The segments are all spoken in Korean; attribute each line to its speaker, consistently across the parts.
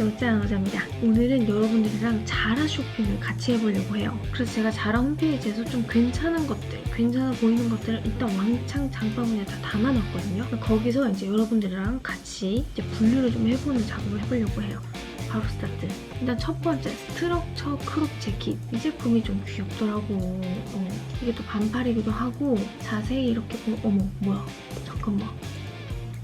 Speaker 1: 안녕하세요 짱어자입니다. 오늘은 여러분들이랑 자라 쇼핑을 같이 해보려고 해요. 그래서 제가 자라 홈페이지에서 좀 괜찮은 것들 괜찮아 보이는 것들을 일단 왕창 장바구니에 다 담아놨거든요. 거기서 이제 여러분들이랑 같이 이제 분류를 좀 해보는 작업을 해보려고 해요. 바로 스타트. 일단 첫 번째 스트럭처 크롭 재킷. 이 제품이 좀 귀엽더라고. 어, 이게 또 반팔이기도 하고 자세히 이렇게 보면 어머 뭐야? 잠깐만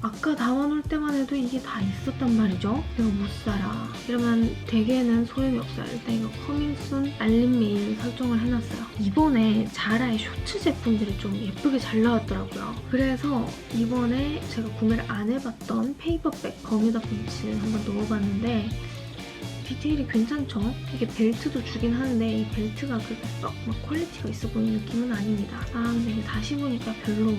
Speaker 1: 아까 담아놓을 때만 해도 이게 다 있었단 말이죠. 이거 못 살아. 이러면 대개는 소용이 없어요. 일단 이거 커밍순 알림 메일 설정을 해놨어요. 이번에 자라의 쇼츠 제품들이 좀 예쁘게 잘 나왔더라고요. 그래서 이번에 제가 구매를 안 해봤던 페이퍼백 버뮤다 팬츠를 한번 넣어봤는데 디테일이 괜찮죠? 이게 벨트도 주긴 하는데 이 벨트가 썩막 퀄리티가 있어 보이는 느낌은 아닙니다. 아 근데 이게 다시 보니까 별로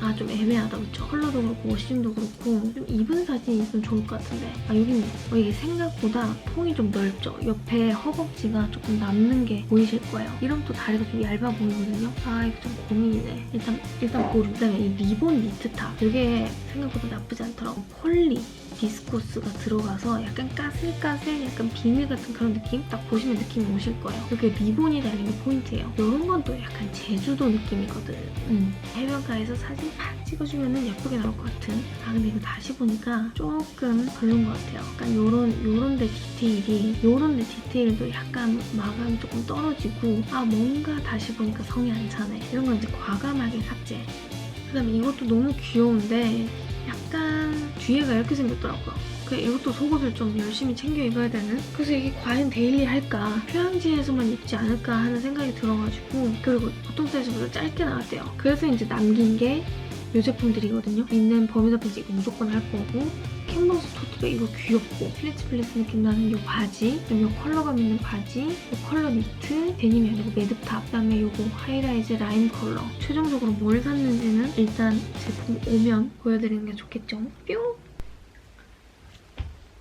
Speaker 1: 아좀 애매하다 그쵸? 컬러도 그렇고 워싱도 그렇고 좀 입은 사진 있으면 좋을 것 같은데 아 여기는 어, 이게 생각보다 통이 좀 넓죠? 옆에 허벅지가 조금 남는 게 보이실 거예요. 이러면 또 다리가 좀 얇아 보이거든요. 아 이거 좀 고민이네. 일단 일단 보류. 그다음에 이 리본 니트탑 이게 생각보다 나쁘지 않더라고. 폴리 비스코스가 들어가서 약간 까슬까슬 약간 비닐 같은 그런 느낌? 딱 보시면 느낌이 오실 거예요. 이렇게 리본이 달린 게 포인트예요. 이런 건 또 약간 제주도 느낌이거든. 음. 해변가에서 사진 팍 찍어주면 예쁘게 나올 것 같은. 아 근데 이거 다시 보니까 조금 별론 것 같아요. 약간 요런 요런 데 디테일이 요런 데 디테일도 약간 마감이 조금 떨어지고 아 뭔가 다시 보니까 성이 안 차네. 이런 건 이제 과감하게 삭제. 그다음에 이것도 너무 귀여운데 뒤에가 이렇게 생겼더라고요. 그 이것도 속옷을 좀 열심히 챙겨 입어야 되는. 그래서 이게 과연 데일리 할까? 휴양지에서만 입지 않을까 하는 생각이 들어가지고 그리고 보통 사이즈보다 짧게 나왔대요. 그래서 이제 남긴 게 이 제품들이거든요. 있는 팬츠 이거 무조건 할 거고 캔버스 토트도 이거 귀엽고 플리츠 플리츠 느낌 나는 이 바지 이 컬러감 있는 바지 이 컬러 니트 데님이 아니고 매듭탑 그다음에 이거 하이라이즈 라임 컬러. 최종적으로 뭘 샀는지는 일단 제품 오면 보여드리는 게 좋겠죠? 뿅!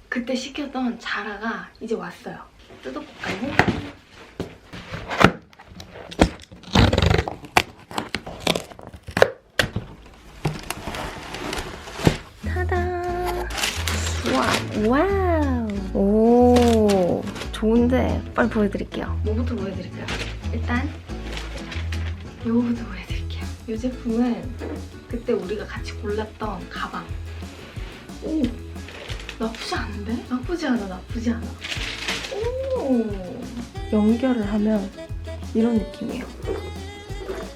Speaker 1: 그때 시켰던 자라가 이제 왔어요. 뜯어볼까요? 타다 와, 와우. 오 좋은데 빨리 보여드릴게요. 뭐부터 보여드릴까요? 일단 요거부터 보여드릴게요. 이 제품은 그때 우리가 같이 골랐던 가방. 오 나쁘지 않은데? 나쁘지 않아 나쁘지 않아. 오 연결을 하면 이런 느낌이에요.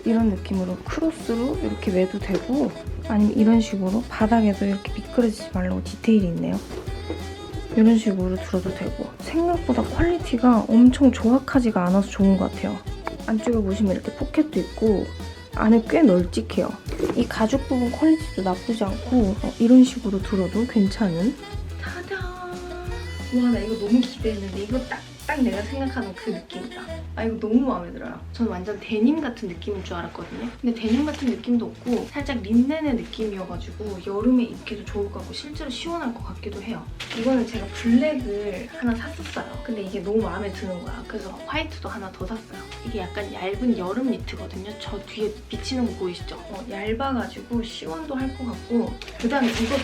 Speaker 1: 이런 느낌으로 크로스로 이렇게 매도 되고 아니면 이런 식으로 바닥에도 이렇게 미끄러지지 말라고 디테일이 있네요. 이런 식으로 들어도 되고 생각보다 퀄리티가 엄청 조악하지가 않아서 좋은 것 같아요. 안쪽에 보시면 이렇게 포켓도 있고 안에 꽤 널찍해요. 이 가죽 부분 퀄리티도 나쁘지 않고 어, 이런 식으로 들어도 괜찮은 타다! 와나 이거 너무 기대했는데 이거 딱, 딱 내가 생각하는 그 느낌이다. 아 이거 너무 마음에 들어요. 저는 완전 데님 같은 느낌인 줄 알았거든요. 근데 데님 같은 느낌도 없고 살짝 린넨의 느낌이어가지고 여름에 입기도 좋을 것 같고 실제로 시원할 것 같기도 해요. 이거는 제가 블랙을 하나 샀었어요. 근데 이게 너무 마음에 드는 거야. 그래서 화이트도 하나 더 샀어요. 이게 약간 얇은 여름 니트거든요. 저 뒤에 비치는 거 보이시죠? 어, 얇아가지고 시원도 할 것 같고 그 다음에 이것도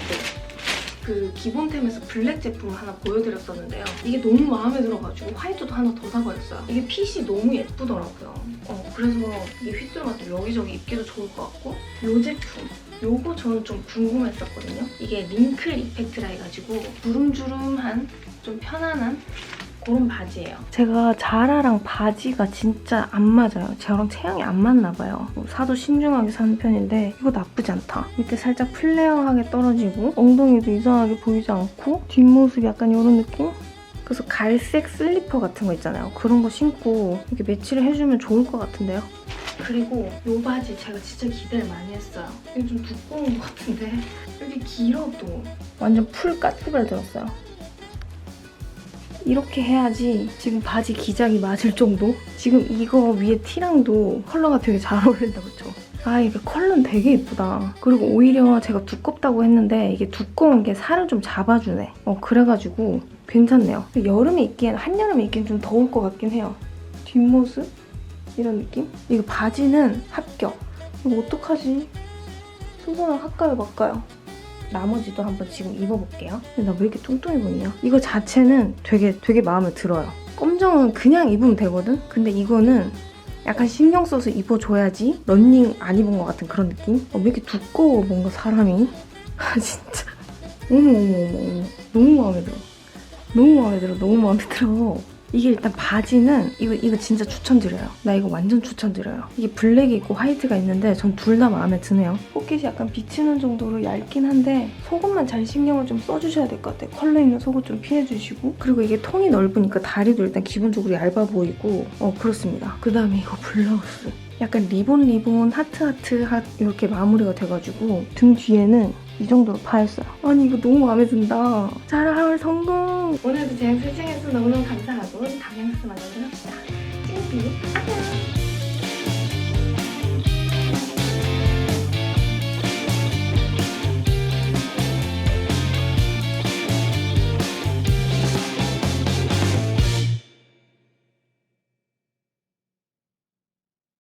Speaker 1: 그 기본템에서 블랙 제품을 하나 보여드렸었는데요. 이게 너무 마음에 들어가지고 화이트도 하나 더 사버렸어요. 이게 핏이 너무 예쁘더라고요. 어, 그래서 이게 휘뚜루마뚜 여기저기 입기도 좋을 것 같고 이 제품 요거 저는 좀 궁금했었거든요. 이게 링클 이펙트라 해가지고 주름주름한 좀 편안한 그런 바지예요. 제가 자라랑 바지가 진짜 안 맞아요. 저랑 체형이 안 맞나 봐요. 뭐 사도 신중하게 사는 편인데 이거 나쁘지 않다. 밑에 살짝 플레어하게 떨어지고 엉덩이도 이상하게 보이지 않고 뒷모습이 약간 이런 느낌? 그래서 갈색 슬리퍼 같은 거 있잖아요. 그런 거 신고 이렇게 매치를 해주면 좋을 것 같은데요. 그리고 이 바지 제가 진짜 기대를 많이 했어요. 이거 좀 두꺼운 것 같은데 여기 길어도 완전 풀 까치발 들었어요. 이렇게 해야지 지금 바지 기장이 맞을 정도? 지금 이거 위에 티랑도 컬러가 되게 잘 어울린다 그쵸? 아 이게 컬러는 되게 예쁘다. 그리고 오히려 제가 두껍다고 했는데 이게 두꺼운 게 살을 좀 잡아주네. 어 그래가지고 괜찮네요. 여름에 입기엔 한여름에 입기엔 좀 더울 것 같긴 해요. 뒷모습? 이런 느낌? 이거 바지는 합격. 이거 어떡하지? 수선을 할까요 말까요? 나머지도 한번 지금 입어볼게요. 근데 나 왜 이렇게 뚱뚱해 보이냐? 이거 자체는 되게 되게 마음에 들어요. 검정은 그냥 입으면 되거든? 근데 이거는 약간 신경 써서 입어줘야지 런닝 안 입은 것 같은 그런 느낌? 어, 왜 이렇게 두꺼워 뭔가 사람이? 아 진짜 어머 어머 어머 너무 마음에 들어 너무 마음에 들어 너무 마음에 들어 이게 일단 바지는 이거 이거 진짜 추천드려요. 나 이거 완전 추천드려요. 이게 블랙이 있고 화이트가 있는데 전 둘 다 마음에 드네요. 포켓이 약간 비치는 정도로 얇긴 한데 속옷만 잘 신경을 좀 써주셔야 될 것 같아요. 컬러 있는 속옷 좀 피해주시고. 그리고 이게 통이 넓으니까 다리도 일단 기본적으로 얇아 보이고. 어 그렇습니다. 그 다음에 이거 블라우스. 약간 리본 리본 하트 하트 하 이렇게 마무리가 돼가지고 등 뒤에는 이 정도로 파였어요. 아니 이거 너무 마음에 든다. 자라 하울 성공. 오늘도 제 영상 시청해주셔서 너무너무 감사하고 다음 영상에서 만나도록 합시다. 찡삐 안녕.